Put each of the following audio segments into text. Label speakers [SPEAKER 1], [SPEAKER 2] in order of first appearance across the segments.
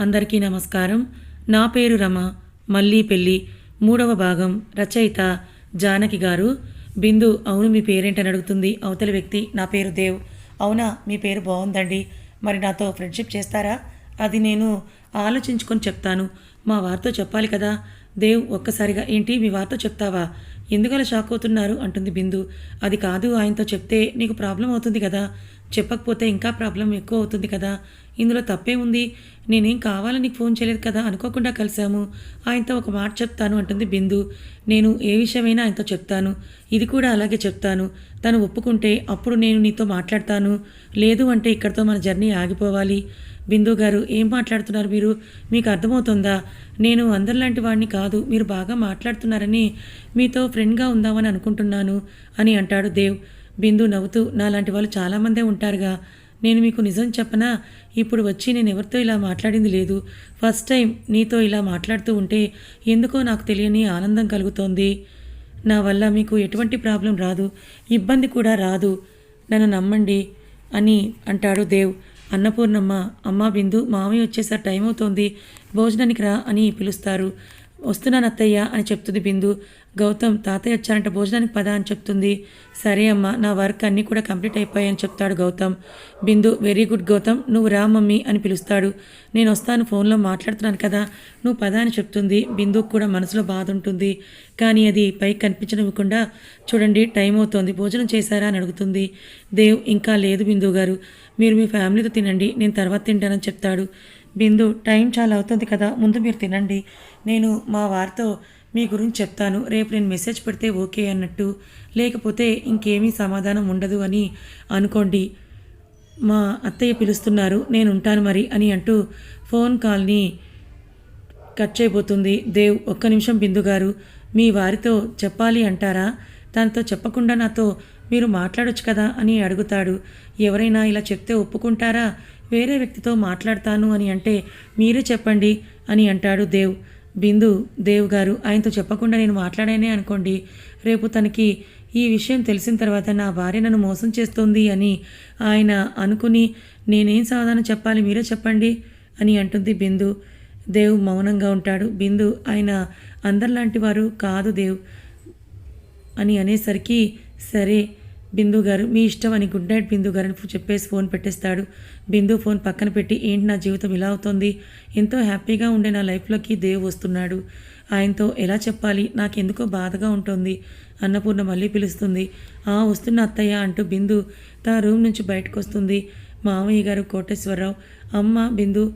[SPEAKER 1] అందరికీ నమస్కారం. నా పేరు రమ. మళ్ళీ పెళ్ళి. మూడవ భాగం. రచయిత జానకి గారు. బిందు అవును మీ పేరేంటని అడుగుతుంది. అవతలి వ్యక్తి నా పేరు దేవ్. అవునా మీ పేరు బాగుందండి. మరి నాతో ఫ్రెండ్షిప్ చేస్తారా? అది నేను ఆలోచించుకొని చెప్తాను. మా వారితో చెప్పాలి కదా. దేవ్ ఒక్కసారిగా ఏంటి మీ వారితో చెప్తావా? ఎందుకలా షాక్ అవుతున్నారు? అంటుంది బిందు. అది కాదు ఆయనతో చెప్తే నీకు ప్రాబ్లం అవుతుంది కదా. చెప్పకపోతే ఇంకా ప్రాబ్లం ఎక్కువ అవుతుంది కదా. ఇందులో తప్పే ఉంది. నేనేం కావాలని నీకు ఫోన్ చేయలేదు కదా? అనుకోకుండా కలిసాము ఆయనతో ఒక మాట చెప్తాను అంటుంది బిందు. నేను ఏ విషయమైనా ఆయనతో చెప్తాను. ఇది కూడా అలాగే చెప్తాను. తను ఒప్పుకుంటే అప్పుడు నేను నీతో మాట్లాడతాను. లేదు అంటే ఇక్కడితో మన జర్నీ ఆగిపోవాలి. బిందు గారు ఏం మాట్లాడుతున్నారు మీరు? మీకు అర్థమవుతుందా? నేను అందరిలాంటి వాడిని కాదు. మీరు బాగా మాట్లాడుతున్నారని మీతో ఫ్రెండ్గా ఉందామని అనుకుంటున్నాను అని అంటాడు దేవ్. బిందు నవ్వుతూ నాలాంటి వాళ్ళు చాలామందే ఉంటారుగా. నేను మీకు నిజం చెప్పనా? ఇప్పుడు వచ్చి నేను ఎవరితో ఇలా మాట్లాడింది లేదు. ఫస్ట్ టైం నీతో ఇలా మాట్లాడుతూ ఉంటే ఎందుకో నాకు తెలియని ఆనందం కలుగుతోంది. నా వల్ల మీకు ఎటువంటి ప్రాబ్లం రాదు. ఇబ్బంది కూడా రాదు. నన్ను నమ్మండి అని అంటాడు దేవ్. అన్నపూర్ణమ్మ అమ్మ బిందు మామయ్య వచ్చేసారి టైం అవుతోంది. భోజనానికి రా అని పిలుస్తారు. వస్తున్నాను అత్తయ్య అని చెప్తుంది బిందు. గౌతమ్ తాతయ్య వచ్చారంట భోజనానికి పద అని చెప్తుంది. సరే అమ్మ నా వర్క్ అన్నీ కూడా కంప్లీట్ అయిపోయాయని చెప్తాడు గౌతమ్. బిందు వెరీ గుడ్ గౌతమ్ నువ్వు రా మమ్మీ అని పిలుస్తాడు. నేను వస్తాను ఫోన్లో మాట్లాడుతున్నాను కదా నువ్వు పద అని చెప్తుంది. బిందుకు కూడా మనసులో బాధ ఉంటుంది. కానీ అది పైకి కనిపించనివ్వకుండా చూడండి టైం అవుతోంది భోజనం చేశారా అని అడుగుతుంది. దేవ్ ఇంకా లేదు బిందు గారు. మీరు మీ ఫ్యామిలీతో తినండి నేను తర్వాత తింటానని చెప్తాడు. బిందు టైం చాలా అవుతుంది కదా ముందు మీరు తినండి. నేను మా వారితో మీ గురించి చెప్తాను. రేపు నేను మెసేజ్ పెడితే ఓకే అన్నట్టు. లేకపోతే ఇంకేమీ సమాధానం ఉండదు అని అనుకోండి. మా అత్తయ్య పిలుస్తున్నారు. నేను ఉంటాను మరి అని అంటూ ఫోన్ కాల్ని కట్ చేయబోతుంది. దేవ్ ఒక్క నిమిషం బిందు గారు. మీ వారితో చెప్పాలి అంటారా? తనతో చెప్పకుండా నాతో మీరు మాట్లాడొచ్చు కదా అని అడుగుతాడు. ఎవరైనా ఇలా చెప్తే ఒప్పుకుంటారా? వేరే వ్యక్తితో మాట్లాడతాను అని అంటే మీరే చెప్పండి అని అంటాడు దేవ్. బిందు దేవ్ గారు ఆయనతో చెప్పకుండా నేను మాట్లాడానే అనుకోండి. రేపు తనకి ఈ విషయం తెలిసిన తర్వాత నా భార్య నన్ను మోసం చేస్తోంది అని ఆయన అనుకుని నేనేం సమాధానం చెప్పాలి మీరే చెప్పండి అని అంటుంది బిందు. దేవ్ మౌనంగా ఉంటాడు. బిందు ఆయన అందరిలాంటి వారు కాదు దేవ్ అని అనేసరికి సరే బిందు గారు మీ ఇష్టం అని గుడ్ నైట్ బిందు గారు అని చెప్పేసి ఫోన్ పెట్టేస్తాడు. బిందు ఫోన్ పక్కన పెట్టి ఏంటి నా జీవితం ఇలా అవుతుంది? ఎంతో హ్యాపీగా ఉండే నా లైఫ్లోకి దేవ్ వస్తున్నాడు. ఆయనతో ఎలా చెప్పాలి? నాకెందుకో బాధగా ఉంటుంది అన్నపూర్ణ మళ్ళీ పిలుస్తుంది. ఆ వస్తున్న అత్తయ్య అంటూ బిందు తన రూమ్ నుంచి బయటకు వస్తుంది మామయ్య గారు కోటేశ్వరరావు అమ్మ బిందు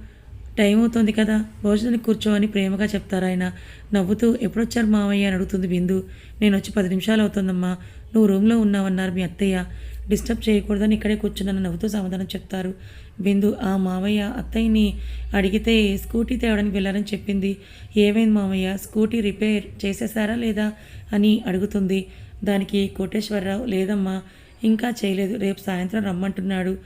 [SPEAKER 1] టైం అవుతుంది కదా భోజనానికి కూర్చోమని ప్రేమగా చెప్తారు ఆయన. నవ్వుతూ ఎప్పుడొచ్చారు మావయ్య అని అడుగుతుంది బిందు. నేను వచ్చి పది నిమిషాలు అవుతుందమ్మా నువ్వు రూమ్లో ఉన్నావన్నారు మీ అత్తయ్య. డిస్టర్బ్ చేయకూడదని ఇక్కడే కూర్చున్నాను. నవ్వుతూ సమాధానం చెప్తారు. బిందు ఆ మావయ్య అత్తయ్యని అడిగితే స్కూటీ తేవడానికి వెళ్ళారని చెప్పింది. ఏమైంది మావయ్య? స్కూటీ రిపేర్ చేసేసారా లేదా? అని అడుగుతుంది. దానికి కోటేశ్వరరావు లేదమ్మా. ఇంకా చేయలేదు. రేపు సాయంత్రం రమ్మంటున్నాడు.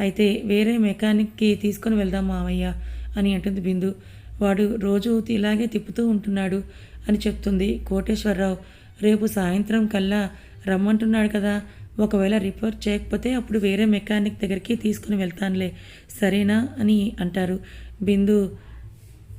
[SPEAKER 1] అయితే వేరే మెకానిక్కి తీసుకొని వెళ్దాం మావయ్య అని అంటుంది బిందు. వాడు రోజు ఇలాగే తిప్పుతూ ఉంటున్నాడు అని చెప్తుంది కోటేశ్వరరావు. రేపు సాయంత్రం కల్లా రమ్మంటున్నాడు కదా. ఒకవేళ రిపేర్ చేయకపోతే అప్పుడు వేరే మెకానిక్ దగ్గరికి తీసుకుని వెళ్తానులే. సరేనా అని అంటారు. బిందు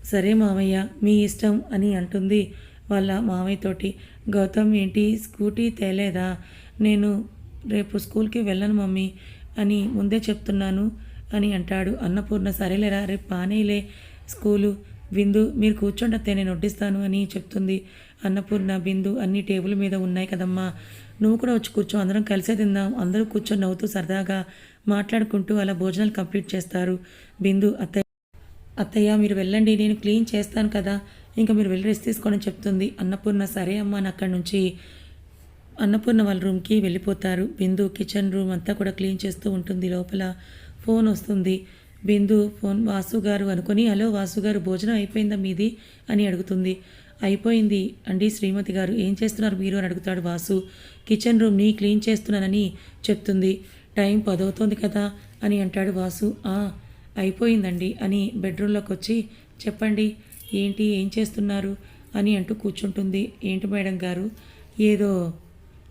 [SPEAKER 1] సరే మామయ్య మీ ఇష్టం అని అంటుంది వాళ్ళ మామయ్యతోటి గౌతమ్ ఏంటి? స్కూటీ తేలేదా? నేను రేపు స్కూల్కి వెళ్ళను మమ్మీ అని ముందే చెప్తున్నాను అని అంటాడు. అన్నపూర్ణ సరేలేరా రేపు పానేలే స్కూలు. బిందు మీరు కూర్చోండి అత్తే నేను వడ్డిస్తాను అని చెప్తుంది. అన్నపూర్ణ బిందు అన్ని టేబుల్ మీద ఉన్నాయి కదమ్మా. నువ్వు కూడా వచ్చి కూర్చో అందరం కలిసే తిందాం. అందరూ కూర్చొని నవ్వుతూ సరదాగా మాట్లాడుకుంటూ అలా భోజనాలు కంప్లీట్ చేస్తారు. బిందు అత్తయ్య. అత్తయ్య మీరు వెళ్ళండి నేను క్లీన్ చేస్తాను కదా. ఇంకా మీరు వెళ్ళి రెస్ట్ తీసుకోండి చెప్తుంది. అన్నపూర్ణ సరే అమ్మా అని అక్కడి నుంచి అన్నపూర్ణ వాళ్ళ రూమ్కి వెళ్ళిపోతారు. బిందు కిచెన్ రూమ్ అంతా కూడా క్లీన్ చేస్తూ ఉంటుంది. లోపల ఫోన్ వస్తుంది. బిందు ఫోన్ వాసు గారు అనుకొని హలో వాసు గారు భోజనం అయిపోయిందా మీది? అని అడుగుతుంది. అయిపోయింది. అండి శ్రీమతి గారు. ఏం చేస్తున్నారు మీరు? అని అడుగుతాడు వాసు. కిచెన్ రూమ్ని క్లీన్ చేస్తున్నానని చెప్తుంది. టైం పదవుతోంది కదా? అని అంటాడు వాసు. "ఆ, అయిపోయిందండి అని బెడ్రూమ్లోకి వచ్చి చెప్పండి ఏంటి ఏం చేస్తున్నారు? అని అంటూ కూర్చుంటుంది. ఏంటి మేడం గారు? ఏదో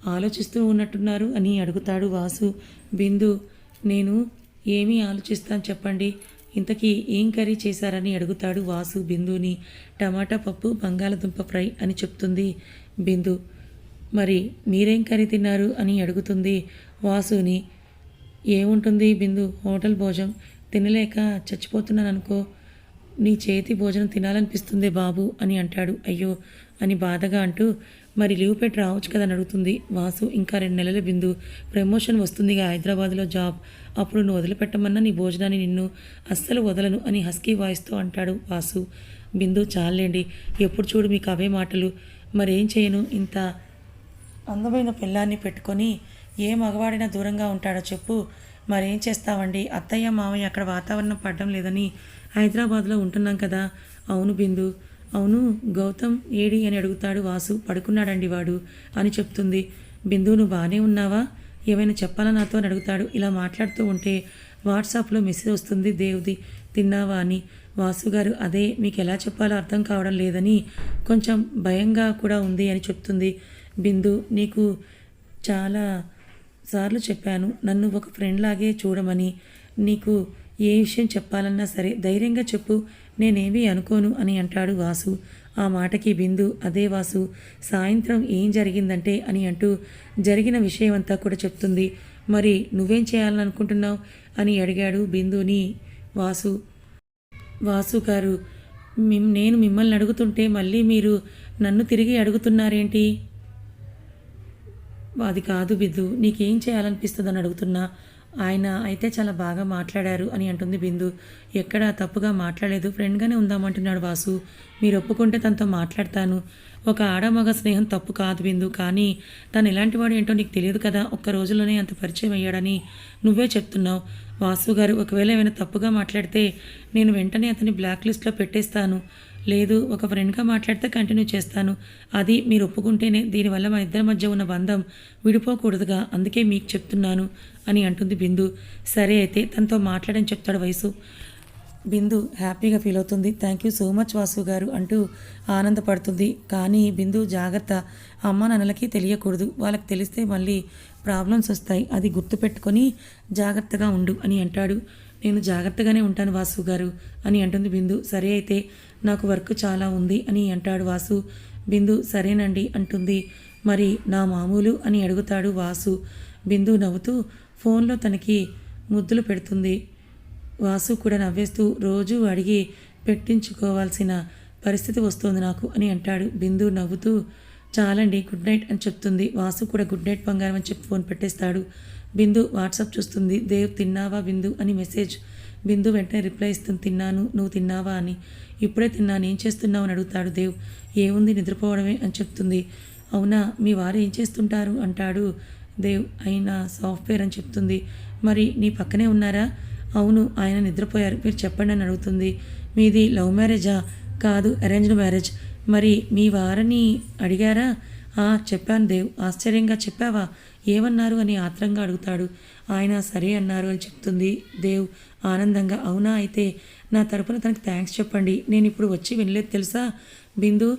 [SPEAKER 1] ఆలోచిస్తూ ఉన్నట్టున్నారు అని అడుగుతాడు వాసు. బిందు నేను ఏమీ ఆలోచిస్తాను చెప్పండి. ఇంతకీ ఏం కర్రీ చేశారని అడుగుతాడు వాసు బిందుని టమాటా పప్పు బంగాళదుంప ఫ్రై అని చెప్తుంది బిందు. మరి మీరేం కర్రీ తిన్నారు అని అడుగుతుంది వాసుని. ఏముంటుంది బిందు? హోటల్ భోజనం. తినలేక చచ్చిపోతున్నాను అనుకో నీ చేతి భోజనం తినాలనిపిస్తుంది బాబు అని అంటాడు. అయ్యో అని బాధగా అంటూ మరి లీవ్ పెట్టి రావచ్చు కదా అని అడుగుతుంది వాసు. ఇంకా రెండు నెలల బిందు ప్రమోషన్ వస్తుందిగా హైదరాబాద్లో జాబ్. అప్పుడు నువ్వు వదిలిపెట్టమన్నా నీ భోజనాన్ని నిన్ను అస్సలు వదలను అని హస్కీ వాయిస్తో అంటాడు వాసు. బిందు చాలండి ఎప్పుడు చూడు మీకు అవే మాటలు. మరేం చేయను? ఇంత అందమైన పిల్లాన్ని పెట్టుకొని ఏ మగవాడైనా దూరంగా ఉంటాడో చెప్పు. మరేం చేస్తావండి? అత్తయ్య మామయ్య అక్కడ వాతావరణం పడడం లేదని హైదరాబాద్లో ఉంటున్నాం కదా. అవును బిందు. అవును గౌతమ్ ఏడి అని అడుగుతాడు వాసు. పడుకున్నాడండి వాడు అని చెప్తుంది. బిందు నువ్వు బాగానే ఉన్నావా? ఏమైనా చెప్పాలా నాతో అని అడుగుతాడు. ఇలా మాట్లాడుతూ ఉంటే వాట్సాప్లో మెసేజ్ వస్తుంది. దేవుది తిన్నావా? అని. వాసు గారు అదే మీకు ఎలా చెప్పాలో అర్థం కావడం లేదని కొంచెం భయంగా కూడా ఉంది అని చెప్తుంది. బిందు నీకు చాలా సార్లు చెప్పాను. నన్ను ఒక ఫ్రెండ్ లాగే చూడమని. నీకు ఏ విషయం చెప్పాలన్నా సరే ధైర్యంగా చెప్పు. నేనేమీ అనుకోను అని అంటాడు వాసు. ఆ మాటకి బిందు అదే వాసు సాయంత్రం ఏం జరిగిందంటే అని అంటూ జరిగిన విషయం అంతా కూడా చెప్తుంది. మరి నువ్వేం చేయాలని అనుకుంటున్నావు అని అడిగాడు బిందుని వాసు. వాసు గారు మిమ్ నేను మిమ్మల్ని అడుగుతుంటే మళ్ళీ మీరు నన్ను తిరిగి అడుగుతున్నారేంటి? అది కాదు బిందు నీకేం చేయాలనిపిస్తుందని అడుగుతున్నా. ఆయన అయితే చాలా బాగా మాట్లాడారు అని అంటుంది బిందు. ఎక్కడ తప్పుగా మాట్లాడలేదు. ఫ్రెండ్గానే ఉందామంటున్నాడు వాసు. మీరు ఒప్పుకుంటే తనతో మాట్లాడతాను. ఒక ఆడమగ స్నేహం తప్పు కాదు బిందు. కానీ తను ఎలాంటి వాడు ఏంటో నీకు తెలియదు కదా. ఒక్క రోజులోనే అంత పరిచయం అయ్యాడని నువ్వే చెప్తున్నావు. వాసు గారు ఒకవేళ ఏమైనా తప్పుగా మాట్లాడితే నేను వెంటనే అతని బ్లాక్ లిస్ట్లో పెట్టేస్తాను. లేదు ఒక ఫ్రెండ్గా మాట్లాడితే కంటిన్యూ చేస్తాను. అది మీరు ఒప్పుకుంటేనే దీనివల్ల మన ఇద్దరి మధ్య ఉన్న బంధం విడిపోకూడదుగా అందుకే మీకు చెప్తున్నాను అని అంటుంది బిందు. సరే అయితే తనతో మాట్లాడని చెప్తాడు వయసు. బిందు హ్యాపీగా ఫీల్ అవుతుంది. Thank you so much Vasu garu అంటూ ఆనందపడుతుంది. కానీ బిందు జాగ్రత్త. అమ్మ నాన్నలకి తెలియకూడదు. వాళ్ళకి తెలిస్తే మళ్ళీ ప్రాబ్లమ్స్ వస్తాయి. అది గుర్తుపెట్టుకొని జాగ్రత్తగా ఉండు అని అంటాడు. నేను జాగ్రత్తగానే ఉంటాను వాసు గారు అని అంటుంది బిందు. సరే అయితే నాకు వర్క్ చాలా ఉంది అని అంటాడు వాసు. బిందు సరేనండి అంటుంది. మరి నా మామూలు అని అడుగుతాడు వాసు. బిందు నవ్వుతూ ఫోన్లో తనకి ముద్దులు పెడుతుంది. వాసు కూడా నవ్వేస్తూ రోజు అడిగి పెట్టించుకోవాల్సిన పరిస్థితి వస్తుంది నాకు అని అంటాడు బిందు నవ్వుతూ. చాలండి గుడ్ నైట్ అని చెప్తుంది. వాసు కూడా గుడ్ నైట్ బంగారం అని చెప్పి ఫోన్ పెట్టేస్తాడు. బిందు వాట్సాప్ చూస్తుంది. దేవ్ తిన్నావా బిందు? అని మెసేజ్. బిందు వెంటనే రిప్లై ఇస్తుంది. తిన్నాను నువ్వు తిన్నావా అని. ఇప్పుడే తిన్నాను ఏం చేస్తున్నావు అని అడుగుతాడు దేవ్. ఏముంది నిద్రపోవడమే అని చెప్తుంది. అవునా మీ వారు ఏం చేస్తుంటారు? అంటాడు దేవ్. ఆయన సాఫ్ట్వేర్ అని చెప్తుంది. మరి నీ పక్కనే ఉన్నారా? అవును ఆయన నిద్రపోయారు. మీరు చెప్పండి అని అడుగుతుంది. మీది లవ్ మ్యారేజా? కాదు అరేంజ్డ్ మ్యారేజ్. మరి మీ వారిని అడిగారా? చెప్పాను దేవ్ ఆశ్చర్యంగా చెప్పావా? ఏమన్నారు? అని ఆత్రంగా అడుగుతాడు. ఆయన సరే అన్నారు అని చెప్తుంది దేవ్. ఆనందంగా అవునా? అయితే నా తరపున తనకు థ్యాంక్స్ చెప్పండి. నేను ఇప్పుడు వచ్చి వినలేదు తెలుసా? బిందు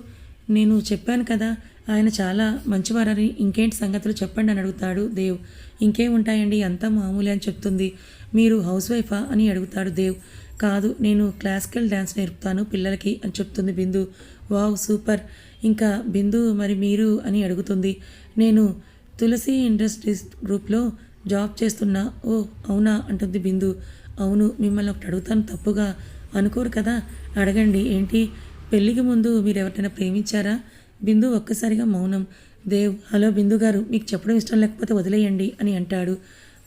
[SPEAKER 1] నేను చెప్పాను కదా ఆయన చాలా మంచివారని ఇంకేంటి సంగతులు చెప్పండి అని అడుగుతాడు దేవ్. ఇంకేం ఉంటాయండి? అంతా మామూలే అని చెప్తుంది. మీరు హౌస్ వైఫా? అని అడుగుతాడు దేవ్. కాదు నేను క్లాసికల్ డ్యాన్స్ నేర్పుతాను పిల్లలకి అని చెప్తుంది బిందు. Wow super. ఇంకా బిందు మరి మీరు? అని అడుగుతుంది. నేను తులసి ఇండస్ట్రీస్ గ్రూప్లో జాబ్ చేస్తున్నా. ఓ అవునా? అంటుంది బిందు. అవును మిమ్మల్ని ఒకటి అడుగుతాను తప్పుగా. అనుకోరు కదా? అడగండి. ఏంటి? పెళ్ళికి ముందు మీరు ఎవరినైనా ప్రేమించారా? బిందు ఒక్కసారిగా మౌనం. దేవ్ హలో బిందు గారు మీకు చెప్పడం ఇష్టం లేకపోతే వదిలేయండి అని అంటాడు.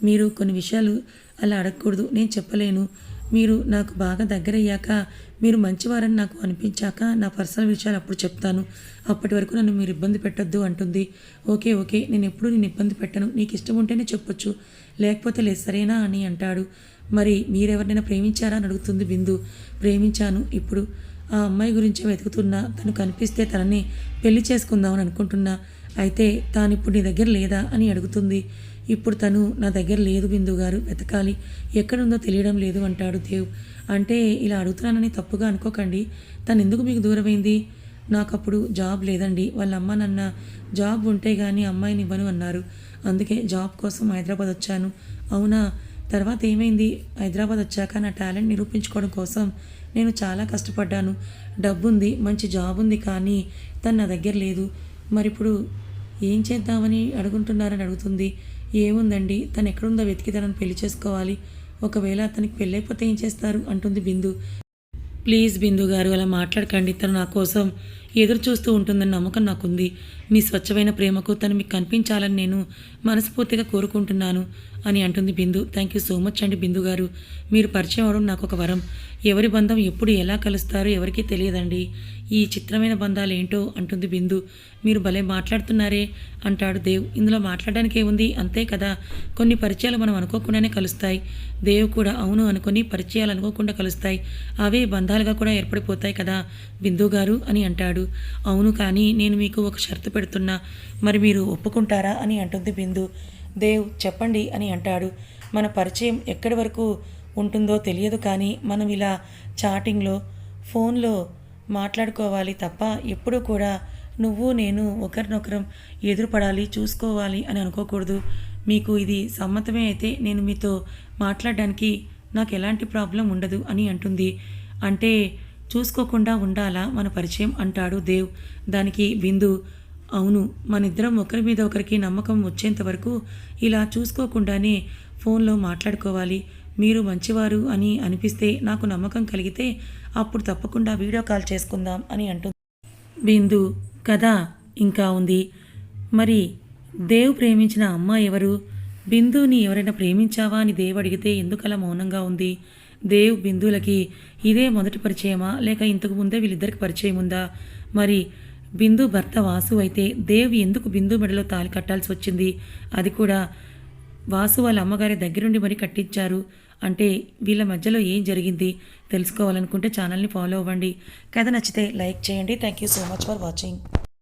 [SPEAKER 1] మీరు కొన్ని విషయాలు అలా అడగకూడదు నేను చెప్పలేను. మీరు నాకు బాగా దగ్గరయ్యాక మీరు మంచివారని నాకు అనిపించాక నా పర్సనల్ విషయాలు అప్పుడు చెప్తాను. అప్పటి వరకు నన్ను మీరు ఇబ్బంది పెట్టొద్దు అంటుంది. ఓకే ఓకే నేను ఎప్పుడూ నేను ఇబ్బంది పెట్టను. నీకు ఇష్టం ఉంటేనే చెప్పొచ్చు. లేకపోతే లేదు సరేనా అని అంటాడు. మరి మీరెవరినైనా ప్రేమించారా అని అడుగుతుంది బిందు. ప్రేమించాను ఇప్పుడు ఆ అమ్మాయి గురించి వెతుకుతున్నా. తను కనిపిస్తే తనని పెళ్ళి చేసుకుందామని అనుకుంటున్నా. అయితే తాను ఇప్పుడు నీ దగ్గర లేదా అని అడుగుతుంది. ఇప్పుడు తను నా దగ్గర లేదు బిందు గారు వెతకాలి. ఎక్కడుందో తెలియడం లేదు అంటాడు దేవ్. అంటే ఇలా అడుగుతున్నానని తప్పుగా అనుకోకండి. తను ఎందుకు మీకు దూరమైంది? నాకు అప్పుడు జాబ్ లేదండి. వాళ్ళ అమ్మ నన్న జాబ్ ఉంటే కానీ అమ్మాయిని ఇవ్వను అన్నారు. అందుకే జాబ్ కోసం హైదరాబాద్ వచ్చాను. అవునా? తర్వాత ఏమైంది? హైదరాబాద్ వచ్చాక నా టాలెంట్ నిరూపించుకోవడం కోసం నేను చాలా కష్టపడ్డాను. డబ్బు ఉంది మంచి జాబ్ ఉంది కానీ తను నా దగ్గర లేదు. మరి ఇప్పుడు ఏం చేద్దామని అడుగుంటున్నారని అడుగుతుంది. ఏముందండి? తను ఎక్కడుందో వెతికి తనని పెళ్ళి చేసుకోవాలి. ఒకవేళ తనకి పెళ్ళైపోతే ఏం చేస్తారు? అంటుంది బిందు. ప్లీజ్ బిందు గారు అలా మాట్లాడకండి. తను నా కోసం ఎదురు చూస్తూ ఉంటుందని నమ్మకం నాకుంది. మీ స్వచ్ఛమైన ప్రేమకు తను మీకు కనిపించాలని నేను మనస్ఫూర్తిగా కోరుకుంటున్నాను. అని అంటుంది Bindu. Thank you so much అండి బిందు గారు. మీరు పరిచయం అవడం నాకు ఒక వరం. ఎవరి బంధం ఎప్పుడు ఎలా కలుస్తారో ఎవరికీ తెలియదండి. ఈ చిత్రమైన బంధాలు ఏంటో అంటుంది బిందు. మీరు భలే మాట్లాడుతున్నారే అంటాడు దేవ్. ఇందులో మాట్లాడడానికి ఏముంది? అంతే కదా. కొన్ని పరిచయాలు మనం అనుకోకుండానే కలుస్తాయి. దేవ్ కూడా అవును అనుకుని పరిచయాలు అనుకోకుండా కలుస్తాయి. అవే బంధాలుగా కూడా ఏర్పడిపోతాయి కదా బిందు గారు అని అంటాడు. అవును కానీ నేను మీకు ఒక షరతు పెడుతున్నా. మరి మీరు ఒప్పుకుంటారా అని అంటుంది బిందు. దేవ్ చెప్పండి అని అంటాడు. మన పరిచయం ఎక్కడి వరకు ఉంటుందో తెలియదు కానీ మనం ఇలా చాటింగ్లో ఫోన్లో మాట్లాడుకోవాలి తప్ప ఎప్పుడూ కూడా నువ్వు నేను ఒకరినొకరం ఎదురుపడాలి చూసుకోవాలి అని అనుకోకూడదు. మీకు ఇది సమ్మతమే అయితే నేను మీతో మాట్లాడడానికి నాకు ఎలాంటి ప్రాబ్లం ఉండదు అని అంటుంది. అంటే చూసుకోకుండా ఉండాలా మన పరిచయం అంటాడు దేవ్. దానికి బిందు అవును మనిద్దరం ఒకరి మీద ఒకరికి నమ్మకం వచ్చేంత వరకు ఇలా చూసుకోకుండానే ఫోన్లో మాట్లాడుకోవాలి. మీరు మంచివారు అని అనిపిస్తే నాకు నమ్మకం కలిగితే అప్పుడు తప్పకుండా వీడియో కాల్ చేసుకుందాం అని అంటుంది. బిందు కదా ఇంకా ఉంది. మరి దేవ్ ప్రేమించిన అమ్మ ఎవరు? బిందుని ఎవరైనా ప్రేమించావా అని దేవ్ అడిగితే ఎందుకలా మౌనంగా ఉంది? దేవ్ బిందులకి ఇదే మొదటి పరిచయమా? లేక ఇంతకు ముందే వీళ్ళిద్దరికి పరిచయం ఉందా? మరి బిందు భర్త వాసు అయితే దేవ్ ఎందుకు బిందు మెడలో తాలి కట్టాల్సి వచ్చింది? అది కూడా వాసు వాళ్ళ అమ్మగారి దగ్గరుండి మరి కట్టించారు. అంటే వీళ్ళ మధ్యలో ఏం జరిగింది తెలుసుకోవాలనుకుంటే ఛానల్ని ఫాలో అవ్వండి. కథ నచ్చితే లైక్ చేయండి. Thank you so much for watching.